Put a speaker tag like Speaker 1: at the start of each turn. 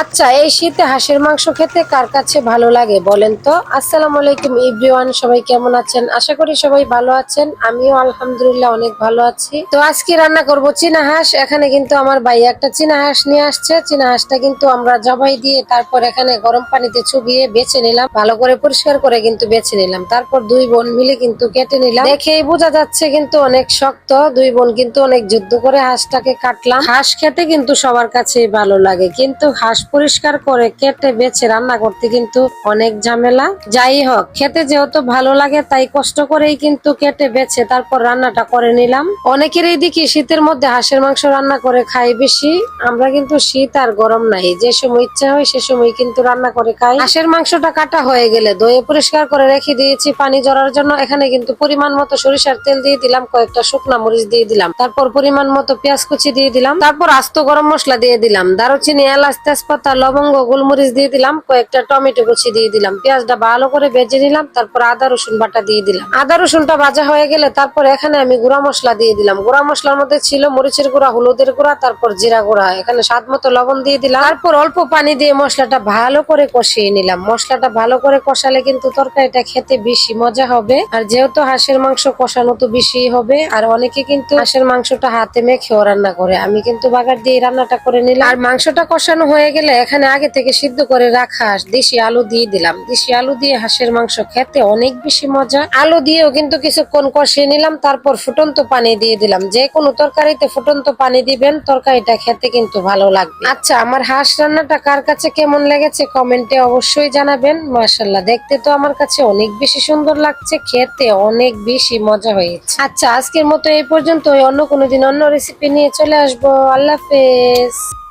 Speaker 1: আচ্ছা এই শীতে হাঁসের মাংস খেতে কার কাছে ভালো লাগে বলেন তো? আসসালামু আলাইকুম ইব্রিওয়ান সবাই কেমন আছেন? আশা করি সবাই ভালো আছেন। আমিও আলহামদুলিল্লাহ অনেক ভালো আছি। তো আজকে রান্না করব চীনা হাঁস। এখানে কিন্তু আমার ভাই একটা চীনা হাঁস নিয়ে আসছে। চীনা হাঁসটা কিন্তু আমরা জবাই দিয়ে তারপর এখানে গরম পানিতে চুবিয়ে বেছে নিলাম। ভালো করে পরিষ্কার করে কিন্তু বেছে নিলাম। তারপর দুই বোন মিলে কিন্তু কেটে নিলাম। দেখেই বোঝা যাচ্ছে কিন্তু অনেক শক্ত। দুই বোন কিন্তু অনেক যুদ্ধ করে হাঁসটাকে কাটলাম। হাঁস খেতে কিন্তু সবার কাছে ভালো লাগে। কিন্তু হাঁস পরিষ্কার করে কেটে বেছে রান্না করতে কিন্তু অনেক ঝামেলা। যাই হোক, খেতে যেহেতু ভালো লাগে, তাই কষ্ট করেই কিন্তু কেটে বেছে তারপর রান্নাটা করে নিলাম। অনেকেরই দেখি শীতের মধ্যে হাঁসের মাংস রান্না করে খাই বেশি। আমরা কিন্তু শীত আর গরম নাই। যে সময় ইচ্ছা হয়, সে সময় কিন্তু রান্না করে খাই। হাঁসের মাংসটা কাটা হয়ে গেলে দইয়ে পরিষ্কার করে রেখে দিয়েছি পানি জড়ার জন্য। এখানে কিন্তু পরিমাণ মতো সরিষার তেল দিয়ে দিলাম, কয়েকটা শুকনা মরিচ দিয়ে দিলাম। তারপর পরিমাণ মতো পেঁয়াজ কুচি দিয়ে দিলাম। তারপর আস্ত গরম মশলা দিয়ে দিলাম। দারুচিনি, এলাচ, তেজপাতা লবঙ্গ, গোলমরিচ দিয়ে দিলাম, কয়েকটা টমেটো কুচি দিয়ে দিলাম, পেঁয়াজটা ভালো করে ভেজে নিলাম, তারপর আদা, রসুন বাটা দিয়ে দিলাম। আদা, রসুনটা ভাজা হয়ে গেলে তারপর এখানে আমি গুঁড়া মশলা দিয়ে দিলাম। গুঁড়া মশলার মধ্যে ছিল মরিচের গুঁড়া, হলুদের গুঁড়া, তারপর জিরা গুঁড়া। এখানে স্বাদ মতো লবণ দিয়ে দিলাম। তারপর অল্প পানি দিয়ে মশলাটা ভালো করে কষিয়ে নিলাম। মশলাটা ভালো করে কষালে কিন্তু তরকারিটা খেতে বেশি মজা হবে। আর যেহেতু হাঁসের মাংস কষানো তো বেশি হবে, আর অনেকে কিন্তু হাঁসের মাংসটা হাতে মেখেও রান্না করে। আমি কিন্তু বাগার দিয়ে রান্নাটা করে নিলাম। আর মাংসটা কষানো হয়ে গেলে এখানে আগে থেকে সিদ্ধ করে রাখা দেশি আলু দিয়ে দিলাম। দেশি আলু দিয়ে হাঁসের মাংস খেতে অনেক বেশি মজা। আলু দিয়েও কিন্তু কিছুক্ষণ কষিয়ে নিলাম, তারপর ফুটন্ত পানি দিয়ে দিলাম। যে কোনো তরকারিতে ফুটন্ত পানি দিবেন, তরকারিটা খেতে কিন্তু ভালো লাগবে। আচ্ছা আমার হাঁস রান্নাটা কার কাছে কেমন লেগেছে কমেন্টে অবশ্যই জানাবেন। মাশাল্লাহ দেখতে তো আমার কাছে অনেক বেশি সুন্দর লাগছে, খেতে অনেক বেশি মজা হয়েছে। আচ্ছা আজকের মতো এই পর্যন্ত অন্য কোনো দিন অন্য রেসিপি নিয়ে চলে আসব। আল্লাহ হাফেজ।